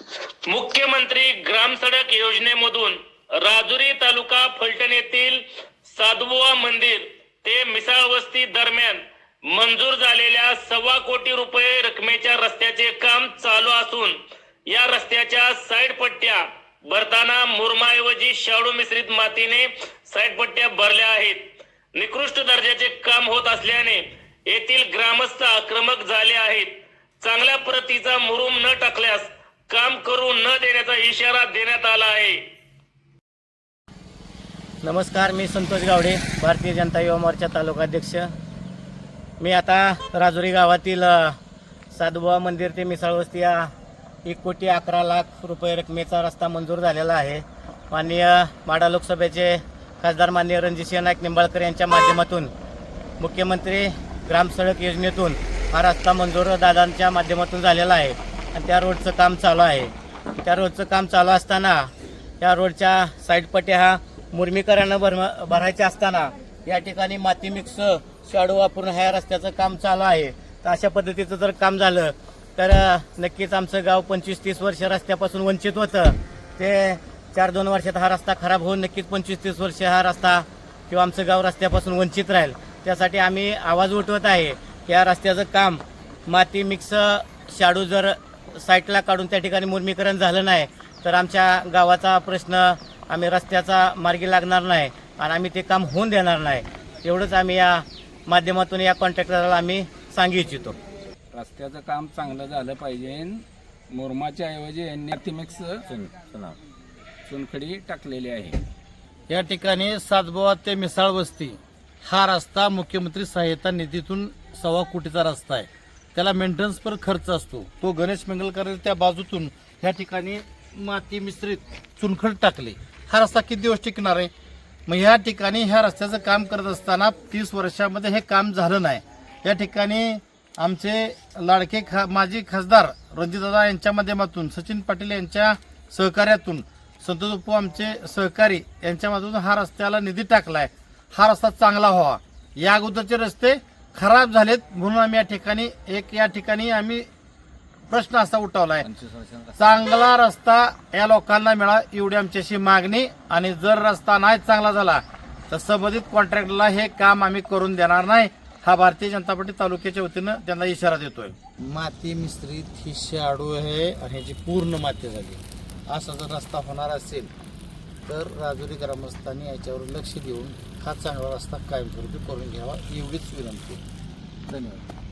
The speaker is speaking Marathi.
मुख्यमंत्री ग्राम सडक योजनेमधून राजुरी तालुका फलटण येथील साधुबुवा मंदिर ते मिसाळ वस्ती दरम्यान मंजूर झालेल्या सव्वा कोटी रुपये रकमेच्या रस्त्याचे काम चालू असून या रस्त्याच्या साईड पट्ट्या भरताना मुरमाऐवजी शाडू मिश्रित मातीने साईड पट्ट्या भरल्या आहेत. निकृष्ट दर्जाचे काम होत असल्याने येथील ग्रामस्थ आक्रमक झाले आहेत. चांगल्या प्रतीचा मुरुम न टाकल्यास काम करू न देण्याचा इशारा देण्यात आला आहे. नमस्कार मी संतोष गावडे भारतीय जनता युवा मोर्चा तालुकाध्यक्ष मी आता राजुरी गावातील साधुबा मंदिर ते मिसाळवस्ती या एक कोटी अकरा लाख रुपये रकमेचा रस्ता मंजूर झालेला आहे. माननीय माडा लोकसभेचे खासदार माननीय रणजितसिंह नाईक निंबाळकर यांच्या माध्यमातून मुख्यमंत्री ग्रामसडक योजनेतून हा रस्ता मंजूर दादांच्या माध्यमातून झालेला आहे. आणि त्या रोडचं काम चालू आहे. त्या रोडचं काम चालू असताना या रोडच्या साईडपट्या हा ह्या मुरमीकरानं भर भरायच्या असताना या ठिकाणी माती मिक्स शाडू वापरून ह्या रस्त्याचं काम चालू आहे. तर अशा पद्धतीचं जर काम झालं तर नक्कीच आमचं गाव पंचवीस तीस वर्ष रस्त्यापासून वंचित होतं. ते चार दोन वर्षात हा रस्ता खराब होऊन नक्कीच पंचवीस तीस वर्ष हा रस्ता किंवा आमचं गाव रस्त्यापासून वंचित राहील. त्यासाठी आम्ही आवाज उठवत आहे या रस्त्याचं काम माती मिक्स शाडू जर साईटला काढून त्या ठिकाणी मुर्मीकरण झालं नाही तर आमच्या गावाचा प्रश्न आम्ही रस्त्याचा मार्गी लागणार नाही आणि आम्ही ते काम होऊन देणार नाही. एवढंच आम्ही या माध्यमातून या कॉन्ट्रॅक्टरला आम्ही सांगू इच्छितो. रस्त्याचं काम चांगलं झालं पाहिजे. मुरमाच्या ऐवजी यांनी अतिमिक्स चुनखडी टाकलेली आहे. या ठिकाणी सातबावा ते मिसाळ वस्ती हा रस्ता मुख्यमंत्री सहायता निधीतून सव्वा कोटीचा रस्ता आहे. त्याला मेंटेनन्स पर खर्च असतो. तो गणेश मंगलकर त्या बाजूतून ह्या ठिकाणी माती मिश्रित चुनखड टाकले. हा रस्ता किती दिवस टिकणार आहे? मग ह्या ठिकाणी ह्या रस्त्याचं काम करत असताना तीस वर्षामध्ये हे काम झालं नाही. या ठिकाणी आमचे लाडके खा माजी खासदार रणजितदादा यांच्या माध्यमातून सचिन पाटील यांच्या सहकार्यातून संतोष आमचे सहकारी यांच्या माध्यमातून हा रस्त्याला निधी टाकलाय. हा रस्ता चांगला व्हावा. या अगोदरचे रस्ते खराब झालेत म्हणून आम्ही या ठिकाणी एक या ठिकाणी आम्ही प्रश्न असा उठवलाय. चांगला रस्ता या लोकांना मिळा एवढी आमची अशी मागणी. आणि जर रस्ता नाही चांगला झाला तर संबंधित कॉन्ट्रॅक्टरला हे काम आम्ही करून देणार नाही. हा भारतीय जनता पार्टी तालुक्याच्या वतीनं त्यांना इशारा देतोय. माती मिश्रित ही शाडू आहे आणि ह्याची पूर्ण माती झाली. असा जर रस्ता होणार असेल तर राजुरी ग्रामस्थांनी याच्यावर लक्ष देऊन हा चांगला रस्ता कायमस्वरूपी करून घ्यावा एवढीच विनंती. धन्यवाद.